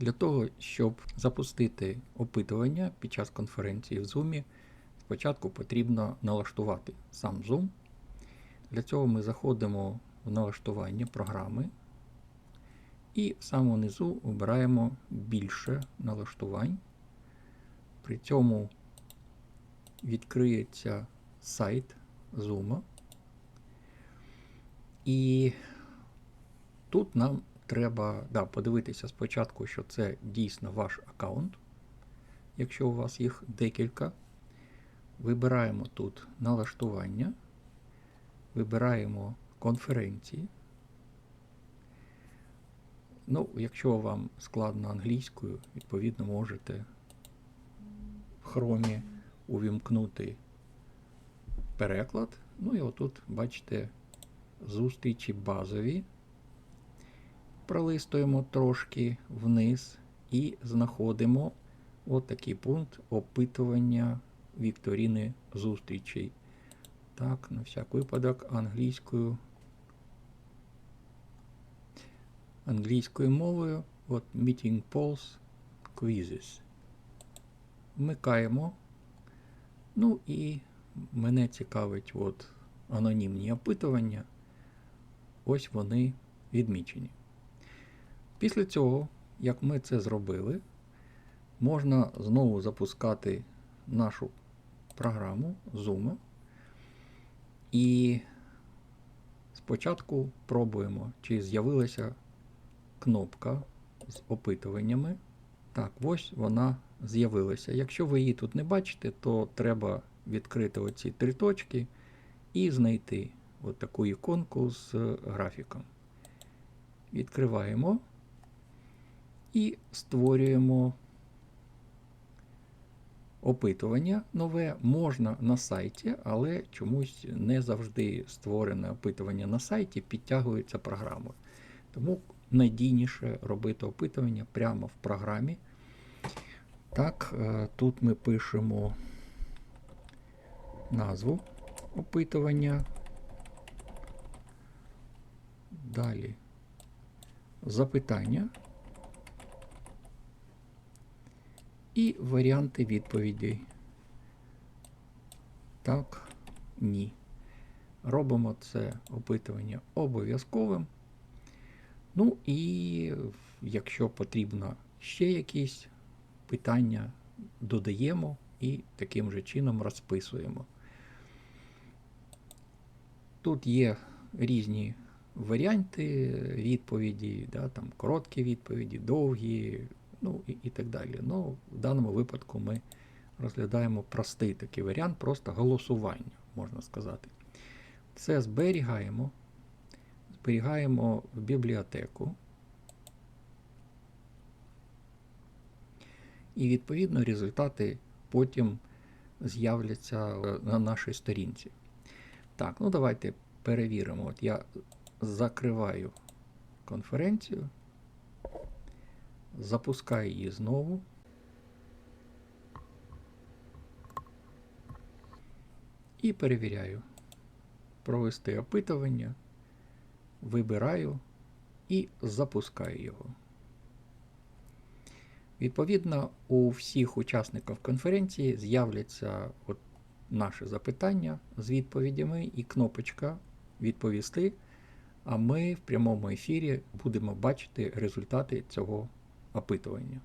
Для того, щоб запустити опитування під час конференції в Zoom, спочатку потрібно налаштувати сам Zoom. Для цього ми заходимо в налаштування програми і в самому низу обираємо більше налаштувань. При цьому відкриється сайт Zoom. І тут нам треба да, подивитися спочатку, що це дійсно ваш аккаунт. Якщо у вас їх декілька. Вибираємо тут налаштування, вибираємо конференції. Ну, якщо вам складно англійською, відповідно можете в хромі увімкнути переклад. Ну і отут бачите зустрічі базові. Пролистуємо трошки вниз і знаходимо от пункт опитування вікторини зустрічей. Так, на всяк випадок англійською. Англійською мовою от Meeting Polls Quizzes. Вмикаємо. Ну і мене цікавить от анонімні опитування. Ось вони відмічені. Після цього, як ми це зробили, можна знову запускати нашу програму Zoom. І спочатку пробуємо, чи з'явилася кнопка з опитуваннями. Так, ось вона з'явилася. Якщо ви її тут не бачите, то треба відкрити оці три точки і знайти от таку іконку з графіком. Відкриваємо і створюємо опитування нове можна на сайті, але чомусь не завжди створене опитування на сайті підтягується програмою. Тому надійніше робити опитування прямо в програмі. Так, е, тут ми пишемо назву опитування. Далі запитання. І варіанти відповідей. Так, ні. Робимо це опитування обов'язковим. Ну і якщо потрібно ще якісь питання, додаємо і таким же чином розписуємо. Тут є різні варіанти відповіді, да, там короткі відповіді, довгі, ну і, і так далі. Ну, в даному випадку ми розглядаємо простий такий варіант, просто голосування, можна сказати. Це зберігаємо, зберігаємо в бібліотеку. І відповідно результати потім з'являться на нашій сторінці. Так, ну давайте перевіримо. От я закриваю конференцію, запускаю її знову. І перевіряю. Провести опитування, вибираю і запускаю його. Відповідно, у всіх учасників конференції з'являться от наше запитання з відповідями і кнопочка Відповісти. А ми в прямому ефірі будемо бачити результати цього опитування.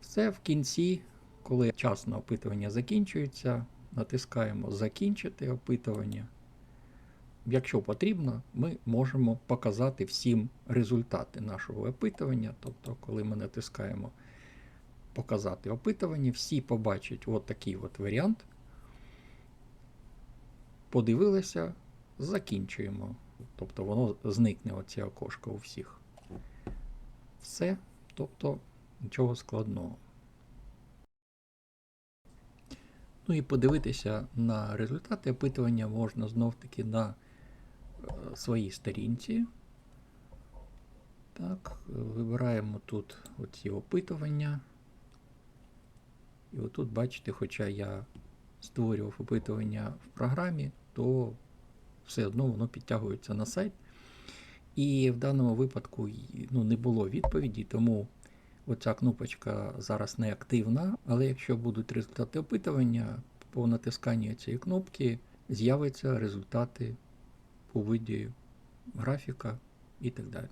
Все в кінці, коли час на опитування закінчується, натискаємо Закінчити опитування. Якщо потрібно, ми можемо показати всім результати нашого опитування. Тобто, коли ми натискаємо Показати опитування, всі побачать от такий от варіант. Подивилися, закінчуємо. Тобто воно зникне оце окошко у всіх. Все, тобто нічого складного. Ну і подивитися на результати опитування можна знов-таки на е, своїй сторінці. Так, вибираємо тут оці опитування. І отут, бачите, хоча я створював опитування в програмі, то все одно воно підтягується на сайт. І в даному випадку ну, не було відповіді, тому оця кнопочка зараз не активна. Але якщо будуть результати опитування, по натисканні цієї кнопки з'являться результати у виді графіка і так далі.